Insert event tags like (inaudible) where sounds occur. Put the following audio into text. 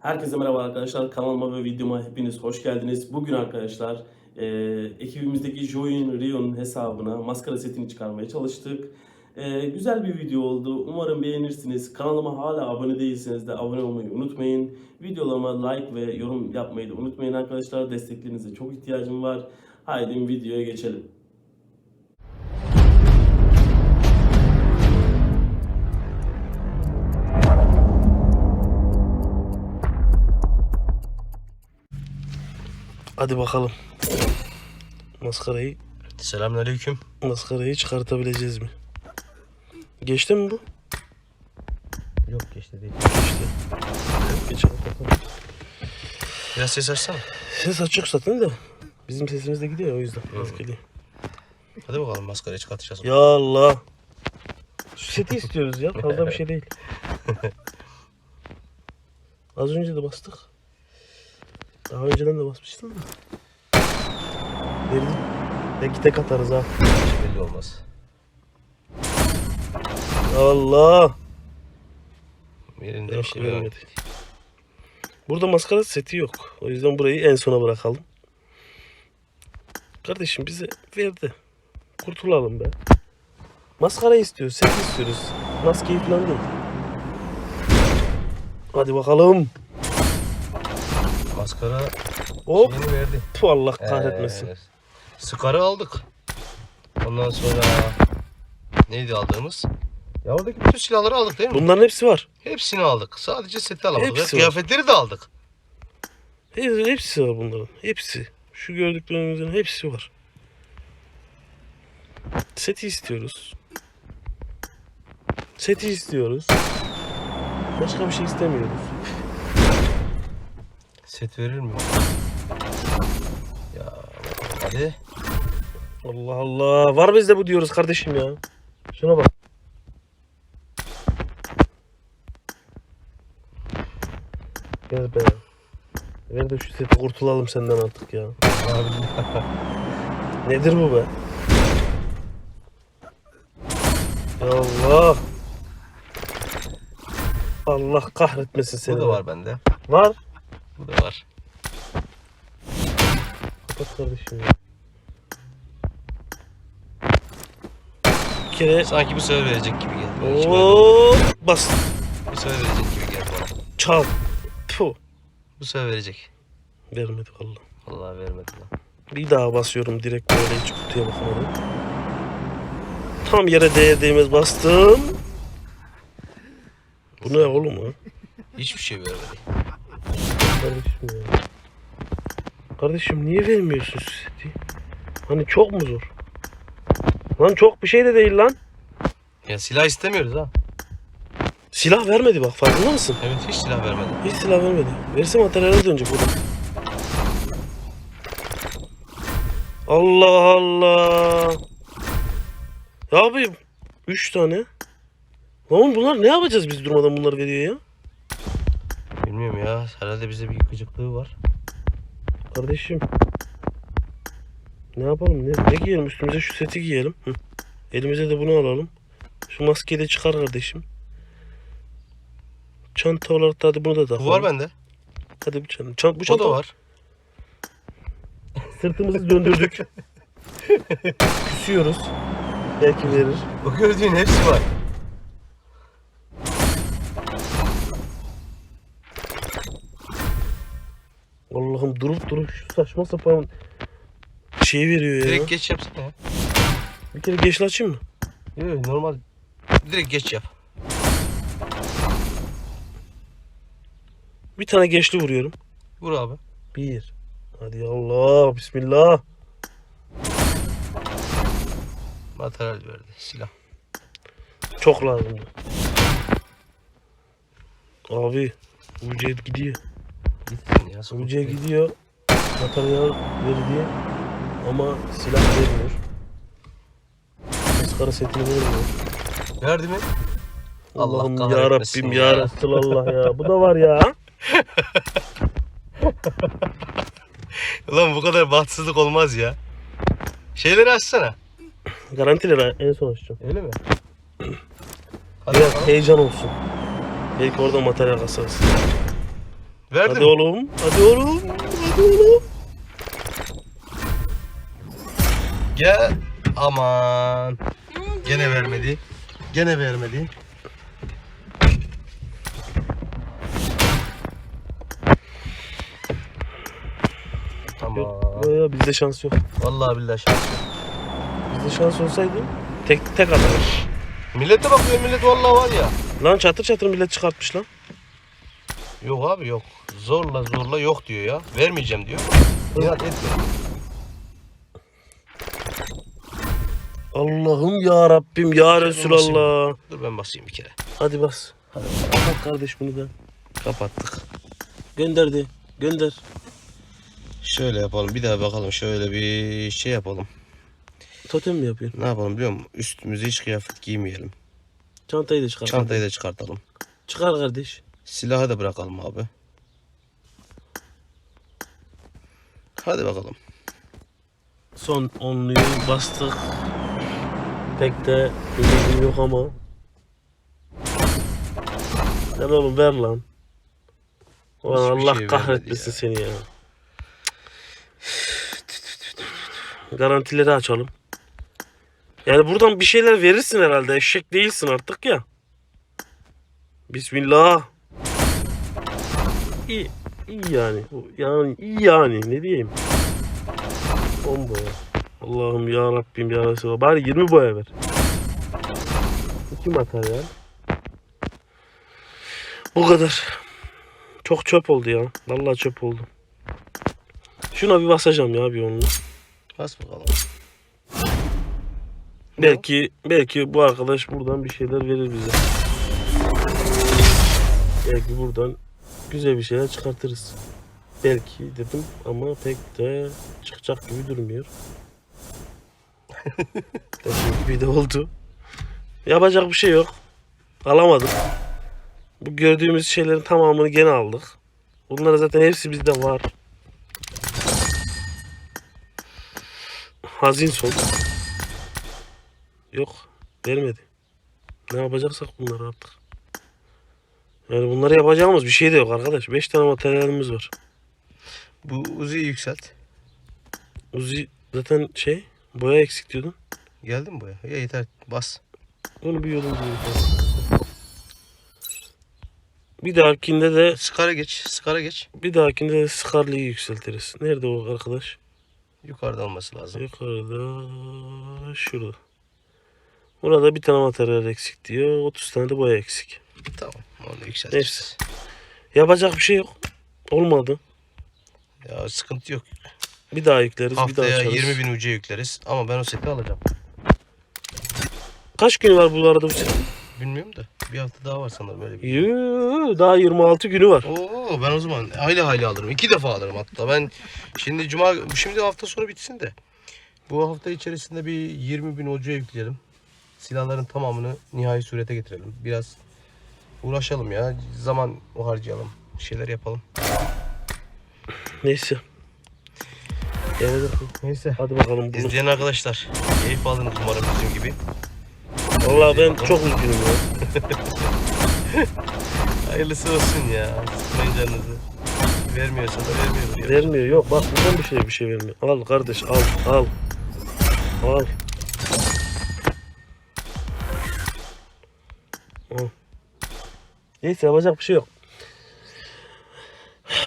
Herkese merhaba arkadaşlar. Kanalıma ve videoma hepiniz hoş geldiniz. Bugün arkadaşlar e, ekibimizdeki Join Rio'nun hesabına maskara setini çıkarmaya çalıştık. E, güzel bir video oldu. Umarım beğenirsiniz. Kanalıma hala abone değilseniz de abone olmayı unutmayın. Videolarıma like ve yorum yapmayı da unutmayın arkadaşlar. Desteklerinize çok ihtiyacım var. Haydi videoya geçelim. Hadi bakalım. Maskarayı Selamünaleyküm. maskarayı çıkartabileceğiz mi? Geçti mi bu? Yok geçti değil. Geçti. Geçelim bakalım. Biraz ses açsana. Ses açık zaten de. Bizim sesimiz de gidiyor o yüzden. Hı. Az geliyor. Hadi bakalım maskarayı çıkartacağız. Ya Allah. Şu seti istiyoruz ya. Fazla bir şey değil. (laughs) Az önce de bastık. Daha önceden de basmıştın da. Verdim. Belki tek atarız ha. Hiç belli olmaz. Allah. Yerinde bir Yok, şey vermedi. vermedi. Burada maskara seti yok. O yüzden burayı en sona bırakalım. Kardeşim bize verdi. Kurtulalım be. Maskara istiyoruz, set istiyoruz. Maskeyi falan değil. Hadi bakalım. Maskara Hop. verdi. Tu Allah kahretmesin. Ee, Skarı aldık. Ondan sonra neydi aldığımız? Ya oradaki bütün silahları aldık değil mi? Bunların hepsi var. Hepsini aldık. Sadece seti alamadık. Hepsi kıyafetleri de aldık. He- Hepsi var bunların. Hepsi. Şu gördüklerimizin hepsi var. Seti istiyoruz. Seti istiyoruz. Başka bir şey istemiyoruz. Set verir mi? Ya hadi. Allah Allah. Var bizde bu diyoruz kardeşim ya. Şuna bak. Ver be. Ver de şu seti kurtulalım senden artık ya. Abi, (laughs) Nedir bu be? Ya Allah. Allah kahretmesin seni. bu da var bende. Var. Bu da var. Kapat kardeşim ya. Bir kere Sanki bu sefer verecek gibi geldi. Oo, bas. Bu sefer verecek gibi geldi bana. Çal. Puh. Bu sefer verecek. Vermedi vallahi. Vallahi vermedi lan. Bir daha basıyorum direkt böyle hiç kutuya bakmadan. Tam yere değer değmez bastım. Bu ne oğlum ha? Hiçbir şey vermedi. Kardeşim ya. Kardeşim niye vermiyorsun seti? Hani çok mu zor? Lan çok bir şey de değil lan. Ya silah istemiyoruz ha. Silah vermedi bak farkında mısın? Evet hiç silah vermedi. Hiç silah vermedi. Verse materyale dönecek burada. Allah Allah. Ya abi 3 tane. Lan bunlar ne yapacağız biz durmadan bunları veriyor ya? Bilmiyorum ya. Herhalde bize bir yıkıcıklığı var. Kardeşim. Ne yapalım? Ne, ne giyelim? Üstümüze şu seti giyelim. Hı. Elimize de bunu alalım. Şu maskeyi de çıkar kardeşim. Çanta olarak da hadi bunu da takalım. Bu var bende. Hadi bu çanta. Çant, bu çanta da var. Sırtımızı döndürdük. (laughs) Küsüyoruz. Belki verir. O gördüğün hepsi var. Allah'ım durup durup şu saçma sapan şey veriyor ya. Direkt geç yapsana ya. Bir kere geçli açayım mı? Yok normal. Direkt geç yap. Bir tane geçli vuruyorum. Vur abi. Bir. Hadi Allah. Bismillah. Materyal verdi. Silah. Çok lazım. Abi. Ucuya gidiyor. Ya. yok. gidiyor. Materyal ver diye. Ama silah vermiyor. Maskara setini vermiyor. Verdi mi? Allah Allah'ım ya kahretmesin Rabbim ya. ya Resulallah ya. Bu da var ya. (laughs) Ulan bu kadar bahtsızlık olmaz ya. Şeyleri açsana. Garantileri en son açacağım. Öyle mi? Hadi Biraz bakalım. heyecan olsun. Belki orada materyal kasarız. Verdim. Hadi oğlum. Hadi oğlum. Hadi oğlum. Gel. Aman. Gene vermedi. Gene vermedi. Tamam. Yok ya bizde şans yok. Vallahi billahi şans. Bizde şans olsaydı tek tek atar. Millete bakıyor millet vallahi var ya. Lan çatır çatır millet çıkartmış lan. Yok abi yok. Zorla zorla yok diyor ya. Vermeyeceğim diyor. İnat etme. Allah'ım ya Rabbim ya Resulallah. Dur ben basayım bir kere. Hadi bas. Hadi. Kapat kardeş bunu da. Kapattık. Gönderdi. Gönder. Şöyle yapalım bir daha bakalım. Şöyle bir şey yapalım. Totem mi yapıyorsun? Ne yapalım biliyor musun? Üstümüze hiç kıyafet giymeyelim. Çantayı da çıkar. Çantayı da çıkartalım. Çıkar kardeş. Silahı da bırakalım abi. Hadi bakalım. Son onluyu bastık. Pek de ümidim yok ama. Sen oğlum ver lan. Ulan Hiçbir Allah şey kahretmesin vermedi seni ya. Garantileri açalım. Yani buradan bir şeyler verirsin herhalde. Eşek değilsin artık ya. Bismillah. İyi, iyi yani. Yani iyi yani. Ne diyeyim? Bomba ya. Allah'ım ya Rabbim ya Resulallah. Bari 20 boya ver. İki materyal. Bu kadar. Çok çöp oldu ya. Vallahi çöp oldu. Şuna bir basacağım ya bir onunla. Bas bakalım. Belki belki bu arkadaş buradan bir şeyler verir bize. Belki buradan güzel bir şeyler çıkartırız. Belki dedim ama pek de çıkacak gibi durmuyor. (laughs) Dediğim gibi de oldu. Yapacak bir şey yok. Alamadım. Bu gördüğümüz şeylerin tamamını gene aldık. Bunlar zaten hepsi bizde var. Hazin son. Yok. Vermedi. Ne yapacaksak bunları artık. Yani bunları yapacağımız bir şey de yok arkadaş. 5 tane materyalimiz var. Bu Uzi'yi yükselt. Uzi zaten şey boya eksik diyordun. Geldi mi buraya? Ya yeter. Bas. Onu bir yolun. Bir dahakinde de Skara geç. Skara geç. bir dahakinde de Scarlet'i yükseltiriz. Nerede o arkadaş? Yukarıda olması lazım. Yukarıda şurada. Burada bir tane materyal eksik diyor. 30 tane de boya eksik. Tamam. Onu yükseltiriz. Neyse. Yapacak bir şey yok. Olmadı. Ya sıkıntı yok. Bir daha yükleriz. bir daha Haftaya açarız. 20 bin UC yükleriz. Ama ben o seti alacağım. Kaç gün var bu arada bu setin? Bilmiyorum da. Bir hafta daha var sanırım öyle bir. Yoo, daha 26 günü var. Oo ben o zaman hayli hayli alırım. İki defa alırım hatta. Ben şimdi cuma şimdi hafta sonu bitsin de. Bu hafta içerisinde bir 20 bin ucuya yükleyelim. Silahların tamamını nihai surete getirelim. Biraz uğraşalım ya. Zaman harcayalım. Bir şeyler yapalım. Neyse. Yani Neyse. hadi bakalım bunu. İzleyen arkadaşlar keyif aldınız umarım bizim gibi. Vallahi ben çok üzgünüm ya. (laughs) Hayırlısı olsun ya. Sıkmayın canınızı. Vermiyorsa da vermiyor. Vermiyor yok bak buradan bir şey bir şey vermiyor. Al kardeş al. Al. Al. Neyse yapacak bir şey yok.